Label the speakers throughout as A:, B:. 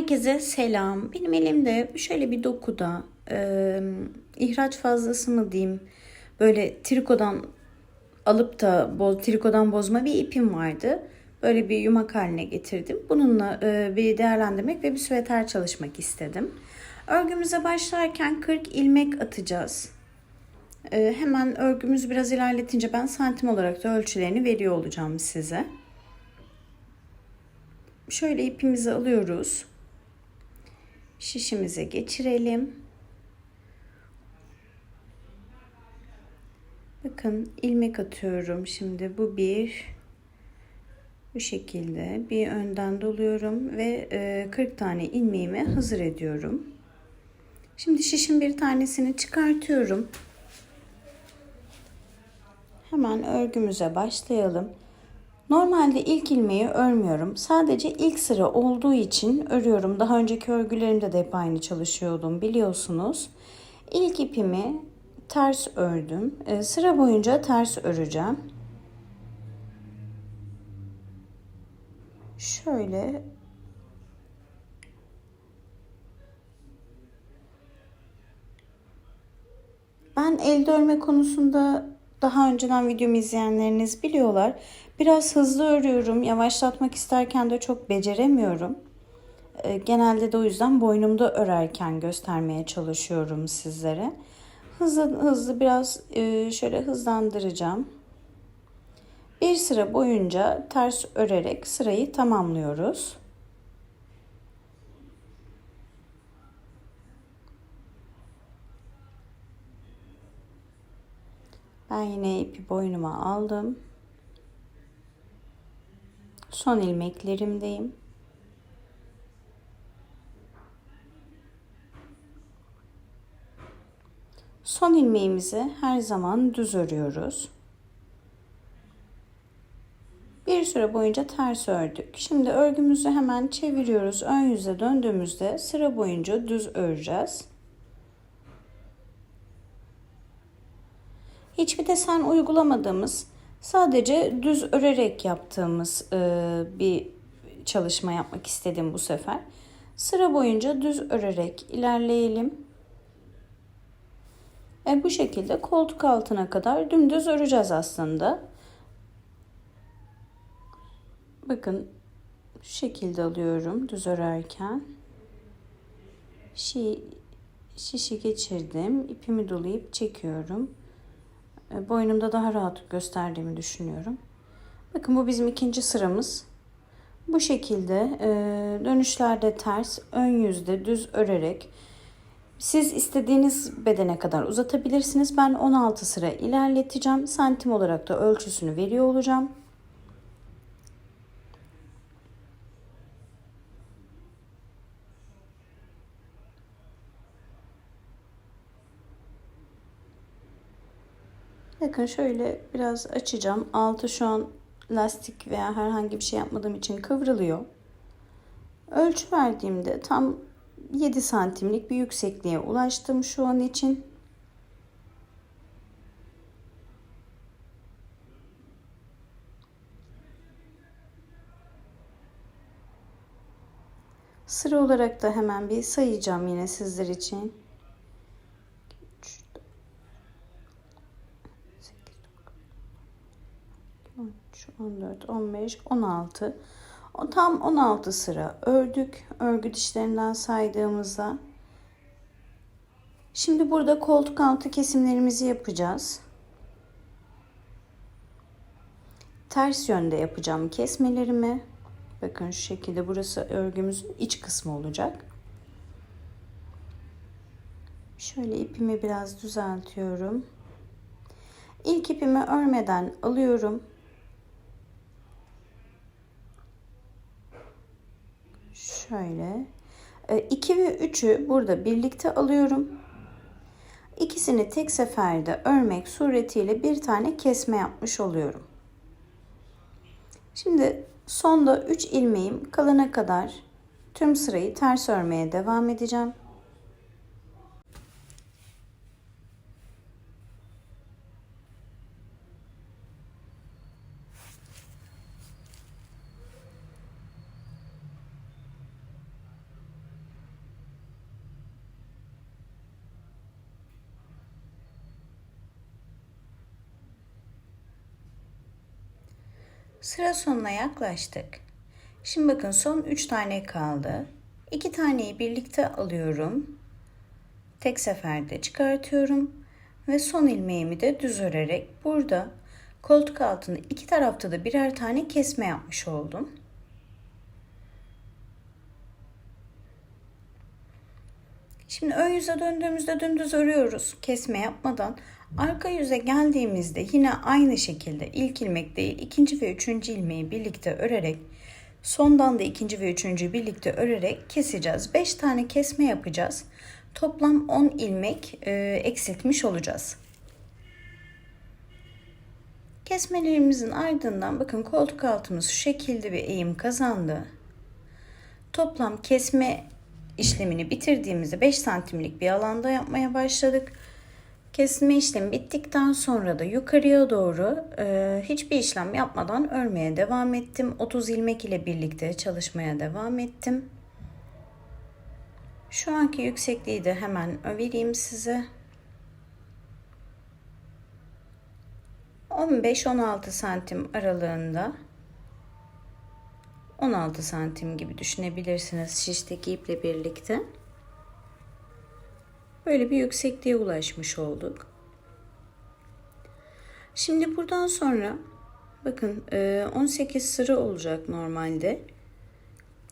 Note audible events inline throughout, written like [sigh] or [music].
A: Herkese selam. Benim elimde şöyle bir dokuda e, ihraç fazlası mı diyeyim böyle trikodan alıp da boz, trikodan bozma bir ipim vardı. Böyle bir yumak haline getirdim. Bununla e, bir değerlendirmek ve bir süveter çalışmak istedim. Örgümüze başlarken 40 ilmek atacağız. E, hemen örgümüzü biraz ilerletince ben santim olarak da ölçülerini veriyor olacağım size. Şöyle ipimizi alıyoruz şişimize geçirelim. Bakın ilmek atıyorum şimdi bu bir bu şekilde bir önden doluyorum ve 40 tane ilmeğimi hazır ediyorum. Şimdi şişin bir tanesini çıkartıyorum. Hemen örgümüze başlayalım. Normalde ilk ilmeği örmüyorum. Sadece ilk sıra olduğu için örüyorum. Daha önceki örgülerimde de hep aynı çalışıyordum biliyorsunuz. İlk ipimi ters ördüm. Ee, sıra boyunca ters öreceğim. Şöyle Ben elde örme konusunda daha önceden videomu izleyenleriniz biliyorlar. Biraz hızlı örüyorum. Yavaşlatmak isterken de çok beceremiyorum. Ee, genelde de o yüzden boynumda örerken göstermeye çalışıyorum sizlere. Hızlı hızlı biraz e, şöyle hızlandıracağım. Bir sıra boyunca ters örerek sırayı tamamlıyoruz. Ben yine ipi boynuma aldım. Son ilmeklerimdeyim. Son ilmeğimizi her zaman düz örüyoruz. Bir süre boyunca ters ördük. Şimdi örgümüzü hemen çeviriyoruz. Ön yüze döndüğümüzde sıra boyunca düz öreceğiz. hiçbir desen uygulamadığımız sadece düz örerek yaptığımız e, bir çalışma yapmak istedim bu sefer. Sıra boyunca düz örerek ilerleyelim. E, bu şekilde koltuk altına kadar dümdüz öreceğiz aslında. Bakın şu şekilde alıyorum düz örerken. Şi, şişi geçirdim. ipimi dolayıp çekiyorum. E, boynumda daha rahat gösterdiğimi düşünüyorum. Bakın bu bizim ikinci sıramız. Bu şekilde e, dönüşlerde ters, ön yüzde düz örerek siz istediğiniz bedene kadar uzatabilirsiniz. Ben 16 sıra ilerleteceğim. Santim olarak da ölçüsünü veriyor olacağım. Bakın şöyle biraz açacağım. Altı şu an lastik veya herhangi bir şey yapmadığım için kıvrılıyor. Ölçü verdiğimde tam 7 santimlik bir yüksekliğe ulaştım şu an için. Sıra olarak da hemen bir sayacağım yine sizler için. 14, 15, 16. O tam 16 sıra ördük. Örgü dişlerinden saydığımızda. Şimdi burada koltuk altı kesimlerimizi yapacağız. Ters yönde yapacağım kesmelerimi. Bakın şu şekilde burası örgümüzün iç kısmı olacak. Şöyle ipimi biraz düzeltiyorum. İlk ipimi örmeden alıyorum. Şöyle. 2 e, ve 3'ü burada birlikte alıyorum. İkisini tek seferde örmek suretiyle bir tane kesme yapmış oluyorum. Şimdi sonda 3 ilmeğim kalana kadar tüm sırayı ters örmeye devam edeceğim. Sıra sonuna yaklaştık. Şimdi bakın son 3 tane kaldı. 2 taneyi birlikte alıyorum. Tek seferde çıkartıyorum ve son ilmeğimi de düz örerek burada koltuk altında iki tarafta da birer tane kesme yapmış oldum. Şimdi ön yüze döndüğümüzde dümdüz örüyoruz kesme yapmadan. Arka yüze geldiğimizde yine aynı şekilde ilk ilmek değil ikinci ve üçüncü ilmeği birlikte örerek sondan da ikinci ve üçüncü birlikte örerek keseceğiz. 5 tane kesme yapacağız. Toplam 10 ilmek e, eksiltmiş olacağız. Kesmelerimizin ardından bakın koltuk altımız şu şekilde bir eğim kazandı. Toplam kesme işlemini bitirdiğimizde 5 santimlik bir alanda yapmaya başladık. Kesme işlemi bittikten sonra da yukarıya doğru e, hiçbir işlem yapmadan örmeye devam ettim. 30 ilmek ile birlikte çalışmaya devam ettim. Şu anki yüksekliği de hemen vereyim size. 15-16 santim aralığında 16 santim gibi düşünebilirsiniz şişteki iple birlikte. Böyle bir yüksekliğe ulaşmış olduk. Şimdi buradan sonra bakın 18 sıra olacak normalde.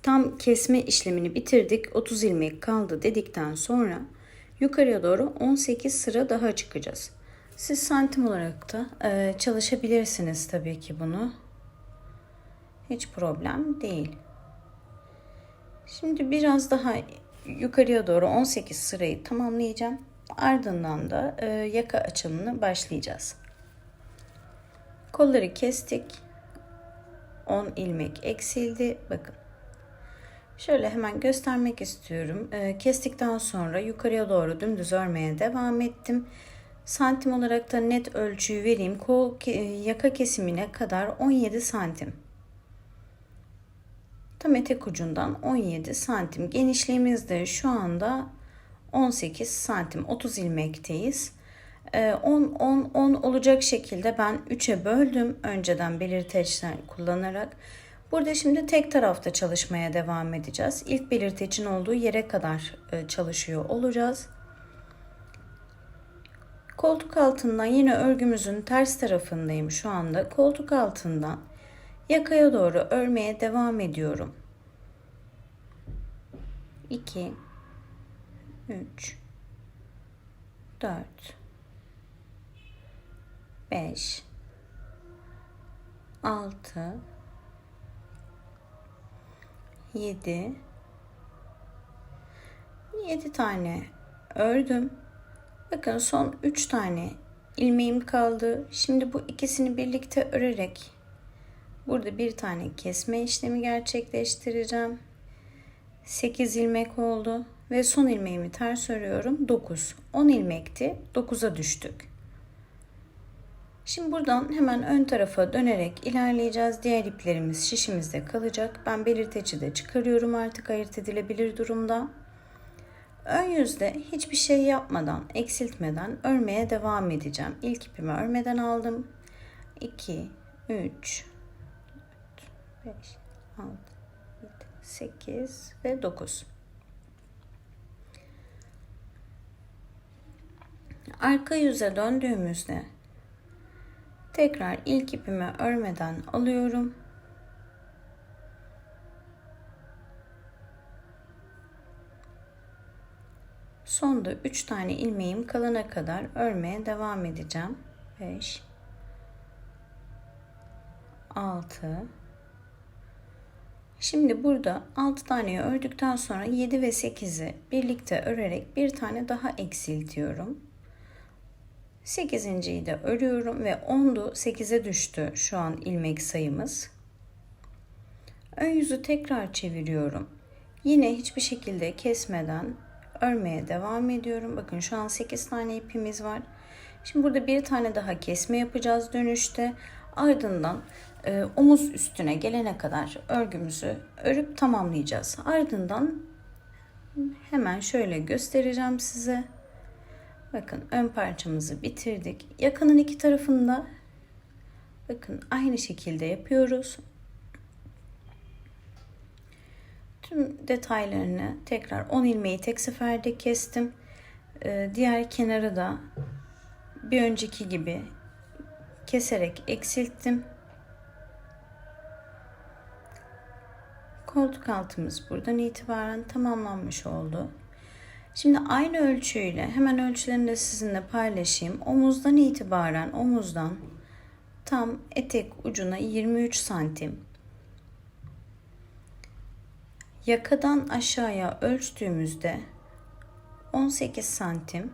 A: Tam kesme işlemini bitirdik. 30 ilmek kaldı dedikten sonra yukarıya doğru 18 sıra daha çıkacağız. Siz santim olarak da çalışabilirsiniz tabii ki bunu. Hiç problem değil. Şimdi biraz daha yukarıya doğru 18 sırayı tamamlayacağım. Ardından da e, yaka açımını başlayacağız. Kolları kestik. 10 ilmek eksildi. Bakın. Şöyle hemen göstermek istiyorum. E, kestikten sonra yukarıya doğru dümdüz örmeye devam ettim. Santim olarak da net ölçüyü vereyim. Kol yaka kesimine kadar 17 santim. Tam etek ucundan 17 santim. Genişliğimiz de şu anda 18 santim. 30 ilmekteyiz. 10 10 10 olacak şekilde ben 3'e böldüm önceden belirteçler kullanarak. Burada şimdi tek tarafta çalışmaya devam edeceğiz. İlk belirtecin olduğu yere kadar e, çalışıyor olacağız. Koltuk altından yine örgümüzün ters tarafındayım şu anda. Koltuk altından yakaya doğru örmeye devam ediyorum. 2 3 4 5 6 7 7 tane ördüm. Bakın son 3 tane ilmeğim kaldı. Şimdi bu ikisini birlikte örerek Burada bir tane kesme işlemi gerçekleştireceğim. 8 ilmek oldu ve son ilmeğimi ters örüyorum. 9. 10 ilmekti. 9'a düştük. Şimdi buradan hemen ön tarafa dönerek ilerleyeceğiz. Diğer iplerimiz şişimizde kalacak. Ben belirteci de çıkarıyorum artık ayırt edilebilir durumda. Ön yüzde hiçbir şey yapmadan, eksiltmeden örmeye devam edeceğim. İlk ipimi örmeden aldım. 2, 3, 5, 6, 7, 8 ve 9. Arka yüze döndüğümüzde tekrar ilk ipimi örmeden alıyorum. Sonda 3 tane ilmeğim kalana kadar örmeye devam edeceğim. 5 6 Şimdi burada 6 taneyi ördükten sonra 7 ve 8'i birlikte örerek bir tane daha eksiltiyorum. 8.yi de örüyorum ve 10'du 8'e düştü şu an ilmek sayımız. Ön yüzü tekrar çeviriyorum. Yine hiçbir şekilde kesmeden örmeye devam ediyorum. Bakın şu an 8 tane ipimiz var. Şimdi burada bir tane daha kesme yapacağız dönüşte. Ardından e, omuz üstüne gelene kadar örgümüzü örüp tamamlayacağız. Ardından hemen şöyle göstereceğim size. Bakın ön parçamızı bitirdik. Yakanın iki tarafında Bakın aynı şekilde yapıyoruz. Tüm detaylarını tekrar 10 ilmeği tek seferde kestim. Ee, diğer kenarı da bir önceki gibi keserek eksilttim. Koltuk altımız buradan itibaren tamamlanmış oldu. Şimdi aynı ölçüyle hemen ölçülerini de sizinle paylaşayım. Omuzdan itibaren omuzdan tam etek ucuna 23 santim. Yakadan aşağıya ölçtüğümüzde 18 santim.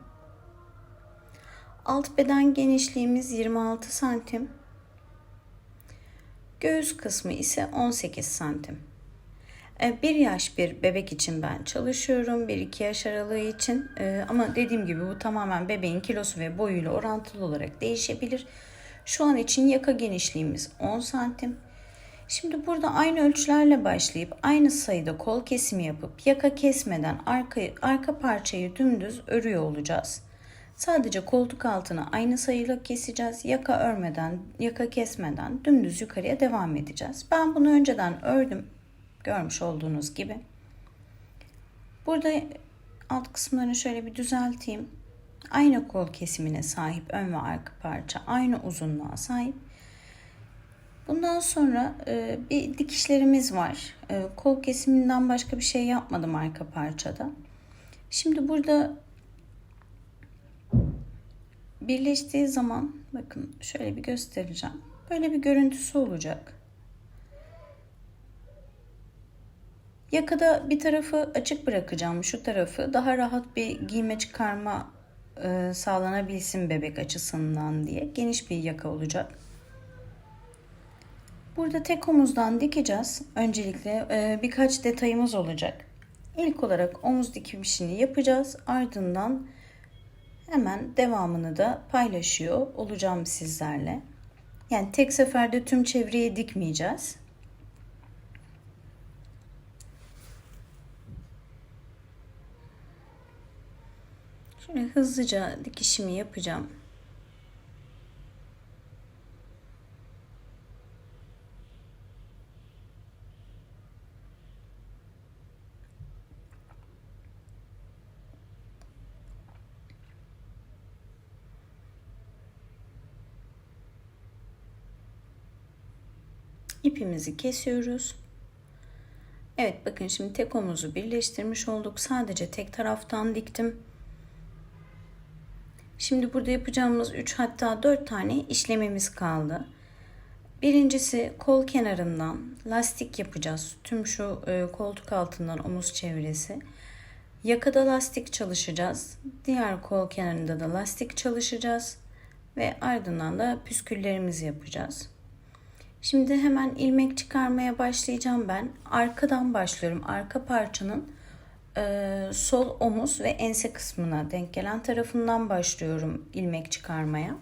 A: Alt beden genişliğimiz 26 santim. Göğüs kısmı ise 18 santim. E, bir yaş bir bebek için ben çalışıyorum. 1-2 yaş aralığı için. E, ama dediğim gibi bu tamamen bebeğin kilosu ve boyuyla orantılı olarak değişebilir. Şu an için yaka genişliğimiz 10 santim. Şimdi burada aynı ölçülerle başlayıp aynı sayıda kol kesimi yapıp yaka kesmeden arka, arka parçayı dümdüz örüyor olacağız. Sadece koltuk altına aynı sayıyla keseceğiz. Yaka örmeden, yaka kesmeden dümdüz yukarıya devam edeceğiz. Ben bunu önceden ördüm. Görmüş olduğunuz gibi. Burada alt kısımlarını şöyle bir düzelteyim. Aynı kol kesimine sahip ön ve arka parça aynı uzunluğa sahip. Bundan sonra e, bir dikişlerimiz var. E, kol kesiminden başka bir şey yapmadım arka parçada. Şimdi burada birleştiği zaman bakın şöyle bir göstereceğim. Böyle bir görüntüsü olacak. Yakada bir tarafı açık bırakacağım. Şu tarafı daha rahat bir giyme çıkarma e, sağlanabilsin bebek açısından diye. Geniş bir yaka olacak. Burada tek omuzdan dikeceğiz. Öncelikle e, birkaç detayımız olacak. İlk olarak omuz dikişini yapacağız. Ardından hemen devamını da paylaşıyor olacağım sizlerle. Yani tek seferde tüm çevreyi dikmeyeceğiz. Şöyle hızlıca dikişimi yapacağım. ipimizi kesiyoruz. Evet bakın şimdi tek omuzu birleştirmiş olduk. Sadece tek taraftan diktim. Şimdi burada yapacağımız 3 hatta 4 tane işlemimiz kaldı. Birincisi kol kenarından lastik yapacağız. Tüm şu e, koltuk altından omuz çevresi. Yakada lastik çalışacağız. Diğer kol kenarında da lastik çalışacağız. Ve ardından da püsküllerimizi yapacağız. Şimdi hemen ilmek çıkarmaya başlayacağım ben. Arkadan başlıyorum. Arka parçanın e, sol omuz ve ense kısmına denk gelen tarafından başlıyorum ilmek çıkarmaya.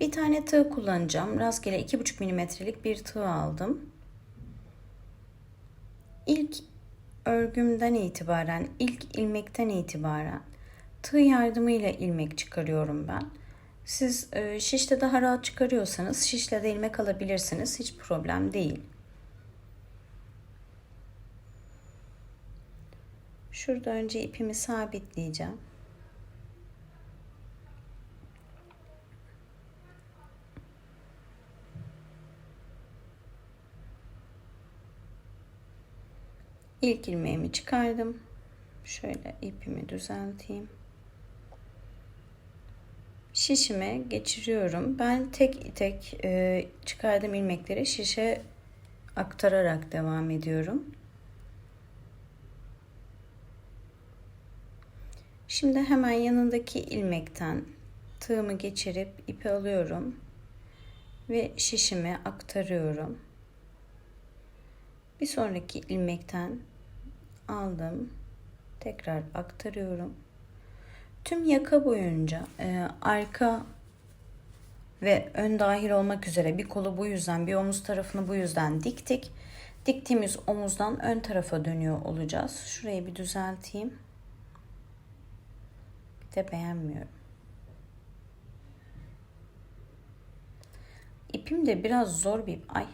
A: Bir tane tığ kullanacağım. Rastgele 2,5 milimetrelik bir tığ aldım. İlk örgümden itibaren, ilk ilmekten itibaren tığ yardımıyla ilmek çıkarıyorum ben. Siz e, şişte daha rahat çıkarıyorsanız şişle de ilmek alabilirsiniz. Hiç problem değil. Şurada önce ipimi sabitleyeceğim. İlk ilmeğimi çıkardım. Şöyle ipimi düzelteyim. Şişime geçiriyorum. Ben tek tek e, çıkardığım ilmekleri şişe aktararak devam ediyorum. Şimdi hemen yanındaki ilmekten tığımı geçirip ipi alıyorum ve şişime aktarıyorum. Bir sonraki ilmekten aldım. Tekrar aktarıyorum. Tüm yaka boyunca e, arka ve ön dahil olmak üzere bir kolu bu yüzden bir omuz tarafını bu yüzden diktik. Diktiğimiz omuzdan ön tarafa dönüyor olacağız. Şurayı bir düzelteyim de beğenmiyorum. ipim de biraz zor bir ay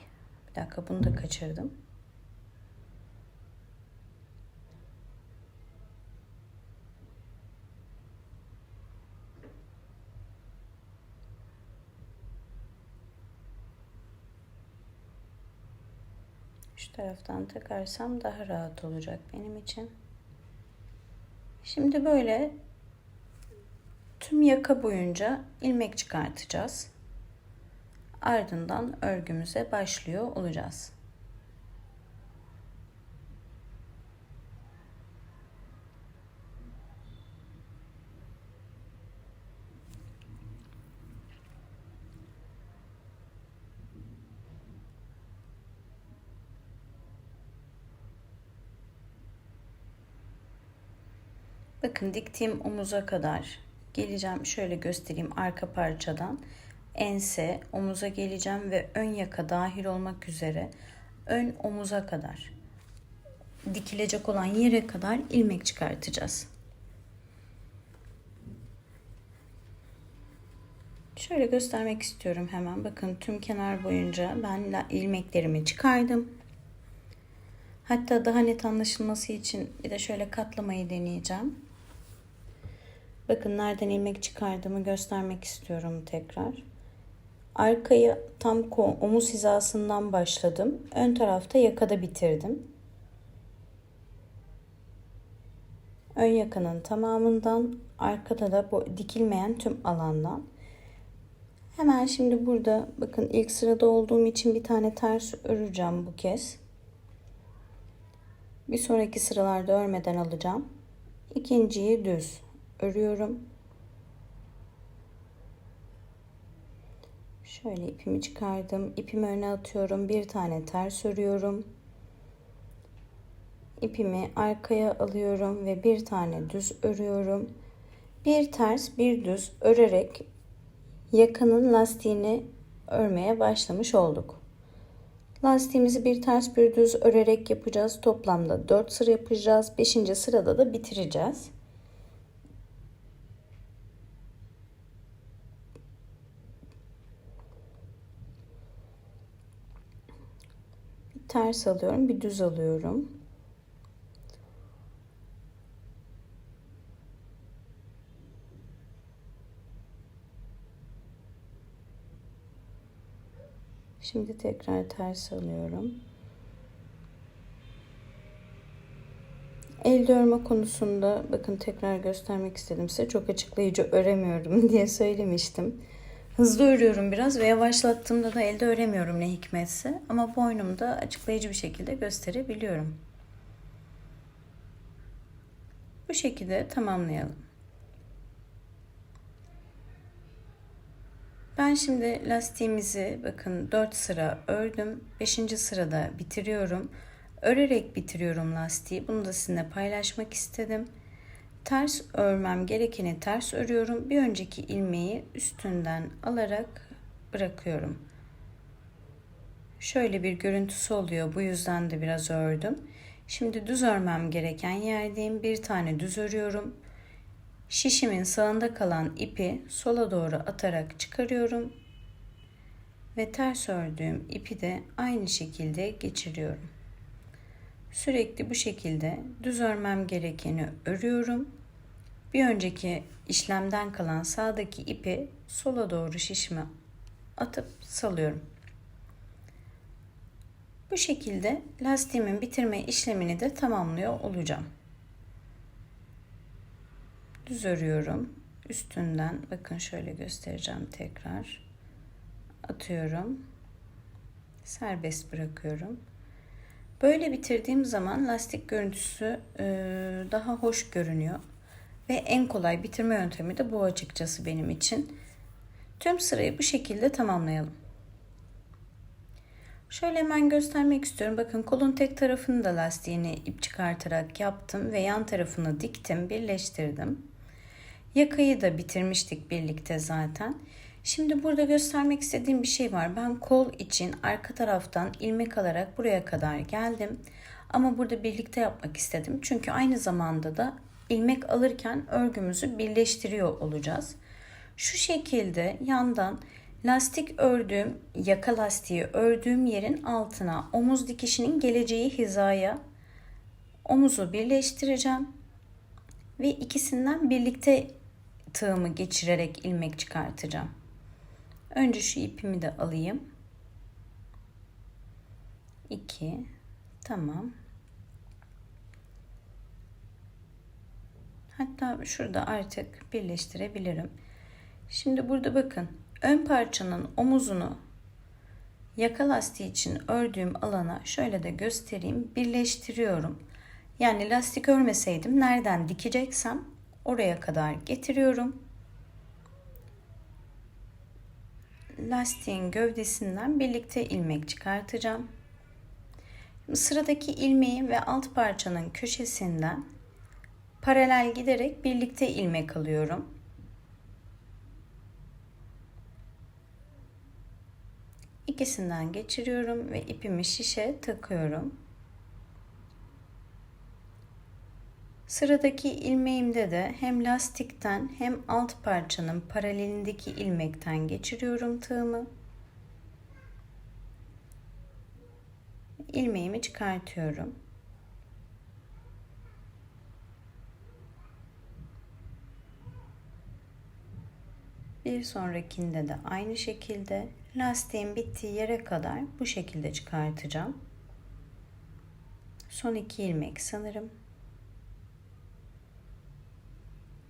A: bir dakika bunu da kaçırdım. Şu taraftan takarsam daha rahat olacak benim için. Şimdi böyle tüm yaka boyunca ilmek çıkartacağız. Ardından örgümüze başlıyor olacağız. Bakın diktiğim omuza kadar geleceğim. Şöyle göstereyim arka parçadan. Ense, omuza geleceğim ve ön yaka dahil olmak üzere ön omuza kadar dikilecek olan yere kadar ilmek çıkartacağız. Şöyle göstermek istiyorum hemen. Bakın tüm kenar boyunca ben ilmeklerimi çıkardım. Hatta daha net anlaşılması için bir de şöyle katlamayı deneyeceğim. Bakın nereden ilmek çıkardığımı göstermek istiyorum tekrar. Arkayı tam omuz hizasından başladım. Ön tarafta yakada bitirdim. Ön yakanın tamamından, arkada da bu dikilmeyen tüm alandan. Hemen şimdi burada bakın ilk sırada olduğum için bir tane ters öreceğim bu kez. Bir sonraki sıralarda örmeden alacağım. İkinciyi düz örüyorum. Şöyle ipimi çıkardım. İpimi öne atıyorum. Bir tane ters örüyorum. İpimi arkaya alıyorum ve bir tane düz örüyorum. Bir ters, bir düz örerek yakanın lastiğini örmeye başlamış olduk. Lastiğimizi bir ters bir düz örerek yapacağız. Toplamda 4 sıra yapacağız. 5. sırada da bitireceğiz. Ters alıyorum, bir düz alıyorum. Şimdi tekrar ters alıyorum. El örme konusunda bakın tekrar göstermek istedim size. Çok açıklayıcı öremiyorum [laughs] diye söylemiştim. Hızlı örüyorum biraz ve yavaşlattığımda da elde öremiyorum ne hikmetse. Ama boynumda açıklayıcı bir şekilde gösterebiliyorum. Bu şekilde tamamlayalım. Ben şimdi lastiğimizi bakın 4 sıra ördüm. 5. sırada bitiriyorum. Örerek bitiriyorum lastiği. Bunu da sizinle paylaşmak istedim. Ters örmem gerekeni ters örüyorum. Bir önceki ilmeği üstünden alarak bırakıyorum. Şöyle bir görüntüsü oluyor. Bu yüzden de biraz ördüm. Şimdi düz örmem gereken yerdeyim. Bir tane düz örüyorum. Şişimin sağında kalan ipi sola doğru atarak çıkarıyorum ve ters ördüğüm ipi de aynı şekilde geçiriyorum. Sürekli bu şekilde düz örmem gerekeni örüyorum. Bir önceki işlemden kalan sağdaki ipi sola doğru şişime atıp salıyorum. Bu şekilde lastiğimin bitirme işlemini de tamamlıyor olacağım düz örüyorum. Üstünden bakın şöyle göstereceğim tekrar. Atıyorum. Serbest bırakıyorum. Böyle bitirdiğim zaman lastik görüntüsü e, daha hoş görünüyor. Ve en kolay bitirme yöntemi de bu açıkçası benim için. Tüm sırayı bu şekilde tamamlayalım. Şöyle hemen göstermek istiyorum. Bakın kolun tek tarafını da lastiğini ip çıkartarak yaptım ve yan tarafını diktim, birleştirdim. Yakayı da bitirmiştik birlikte zaten. Şimdi burada göstermek istediğim bir şey var. Ben kol için arka taraftan ilmek alarak buraya kadar geldim. Ama burada birlikte yapmak istedim. Çünkü aynı zamanda da ilmek alırken örgümüzü birleştiriyor olacağız. Şu şekilde yandan Lastik ördüğüm, yaka lastiği ördüğüm yerin altına omuz dikişinin geleceği hizaya omuzu birleştireceğim ve ikisinden birlikte tığımı geçirerek ilmek çıkartacağım. Önce şu ipimi de alayım. 2 tamam. Hatta şurada artık birleştirebilirim. Şimdi burada bakın ön parçanın omuzunu yaka lastiği için ördüğüm alana şöyle de göstereyim. Birleştiriyorum. Yani lastik örmeseydim nereden dikeceksem oraya kadar getiriyorum. Lastiğin gövdesinden birlikte ilmek çıkartacağım. Sıradaki ilmeği ve alt parçanın köşesinden paralel giderek birlikte ilmek alıyorum. İkisinden geçiriyorum ve ipimi şişe takıyorum. Sıradaki ilmeğimde de hem lastikten hem alt parçanın paralelindeki ilmekten geçiriyorum tığımı. ilmeğimi çıkartıyorum. Bir sonrakinde de aynı şekilde lastiğin bittiği yere kadar bu şekilde çıkartacağım. Son iki ilmek sanırım.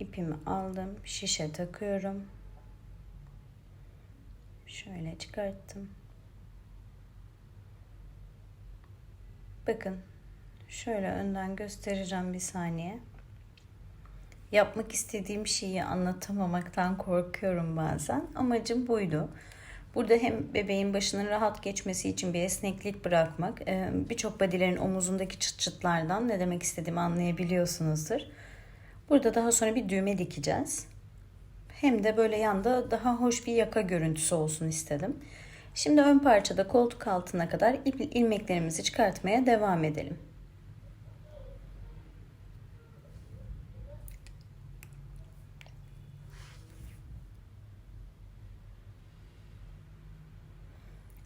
A: İpimi aldım, şişe takıyorum. Şöyle çıkarttım. Bakın şöyle önden göstereceğim bir saniye. Yapmak istediğim şeyi anlatamamaktan korkuyorum bazen. Amacım buydu. Burada hem bebeğin başının rahat geçmesi için bir esneklik bırakmak, birçok badilerin omuzundaki çıt çıtlardan ne demek istediğimi anlayabiliyorsunuzdur. Burada daha sonra bir düğme dikeceğiz. Hem de böyle yanda daha hoş bir yaka görüntüsü olsun istedim. Şimdi ön parçada koltuk altına kadar ilmeklerimizi çıkartmaya devam edelim.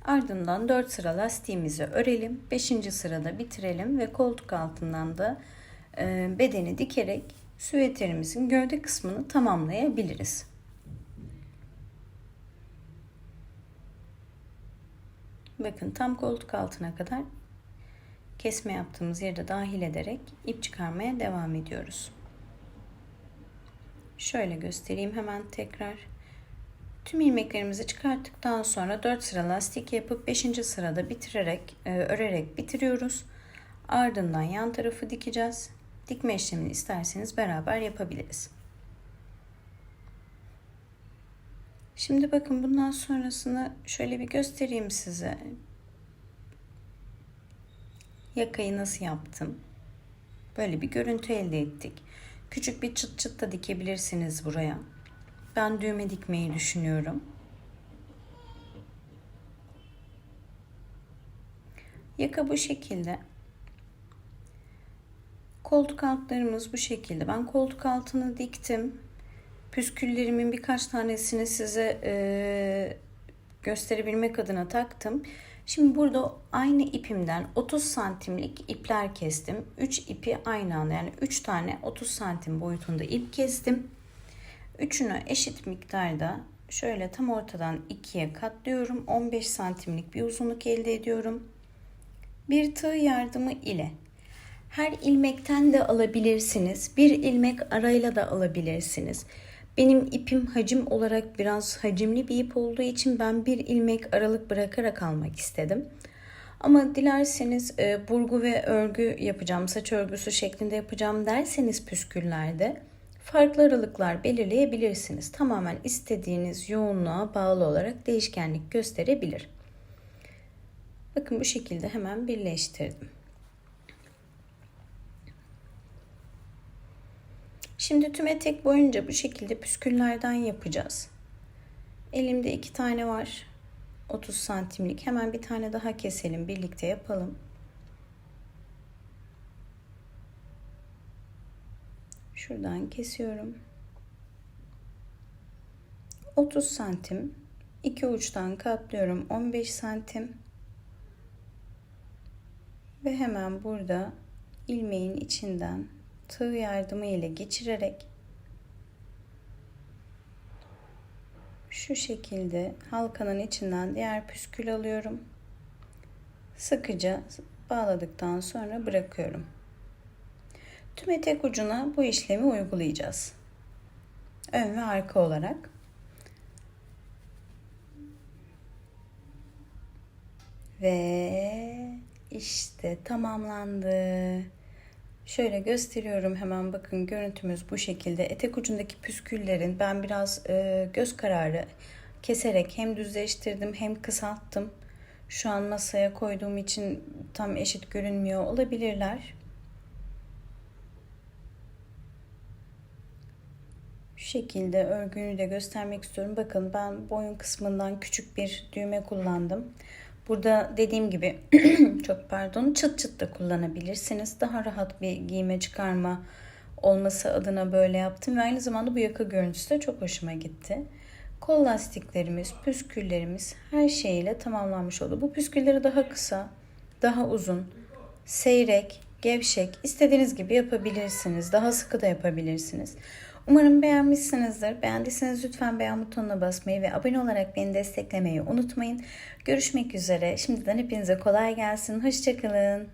A: Ardından 4 sıra lastiğimizi örelim. 5. sırada bitirelim ve koltuk altından da e, bedeni dikerek süveterimizin gövde kısmını tamamlayabiliriz. Bakın tam koltuk altına kadar kesme yaptığımız yerde dahil ederek ip çıkarmaya devam ediyoruz. Şöyle göstereyim hemen tekrar. Tüm ilmeklerimizi çıkarttıktan sonra 4 sıra lastik yapıp 5. sırada bitirerek e, örerek bitiriyoruz. Ardından yan tarafı dikeceğiz. Dikme işlemini isterseniz beraber yapabiliriz. Şimdi bakın bundan sonrasını şöyle bir göstereyim size. Yakayı nasıl yaptım? Böyle bir görüntü elde ettik. Küçük bir çıt çıt da dikebilirsiniz buraya. Ben düğme dikmeyi düşünüyorum. Yaka bu şekilde. Koltuk altlarımız bu şekilde. Ben koltuk altını diktim püsküllerimin birkaç tanesini size e, gösterebilmek adına taktım. Şimdi burada aynı ipimden 30 santimlik ipler kestim. 3 ipi aynı anda yani 3 tane 30 santim boyutunda ip kestim. Üçünü eşit miktarda şöyle tam ortadan ikiye katlıyorum. 15 santimlik bir uzunluk elde ediyorum. Bir tığ yardımı ile her ilmekten de alabilirsiniz. Bir ilmek arayla da alabilirsiniz. Benim ipim hacim olarak biraz hacimli bir ip olduğu için ben bir ilmek aralık bırakarak almak istedim. Ama dilerseniz e, burgu ve örgü yapacağım, saç örgüsü şeklinde yapacağım derseniz püsküllerde farklı aralıklar belirleyebilirsiniz. Tamamen istediğiniz yoğunluğa bağlı olarak değişkenlik gösterebilir. Bakın bu şekilde hemen birleştirdim. Şimdi tüm etek boyunca bu şekilde püsküllerden yapacağız. Elimde iki tane var. 30 santimlik. Hemen bir tane daha keselim. Birlikte yapalım. Şuradan kesiyorum. 30 santim iki uçtan katlıyorum 15 santim ve hemen burada ilmeğin içinden tığ yardımı ile geçirerek şu şekilde halkanın içinden diğer püskül alıyorum. Sıkıca bağladıktan sonra bırakıyorum. Tüm etek ucuna bu işlemi uygulayacağız. Ön ve arka olarak. Ve işte tamamlandı. Şöyle gösteriyorum hemen bakın görüntümüz bu şekilde. Etek ucundaki püsküllerin ben biraz e, göz kararı keserek hem düzleştirdim hem kısalttım. Şu an masaya koyduğum için tam eşit görünmüyor olabilirler. Şu şekilde örgünü de göstermek istiyorum. Bakın ben boyun kısmından küçük bir düğme kullandım. Burada dediğim gibi [clears throat] çok pardon çıt çıt da kullanabilirsiniz. Daha rahat bir giyme çıkarma olması adına böyle yaptım ve aynı zamanda bu yaka görüntüsü de çok hoşuma gitti. Kol lastiklerimiz, püsküllerimiz her şeyiyle tamamlanmış oldu. Bu püskülleri daha kısa, daha uzun, seyrek, gevşek istediğiniz gibi yapabilirsiniz. Daha sıkı da yapabilirsiniz. Umarım beğenmişsinizdir. Beğendiyseniz lütfen beğen butonuna basmayı ve abone olarak beni desteklemeyi unutmayın. Görüşmek üzere. Şimdiden hepinize kolay gelsin. Hoşçakalın.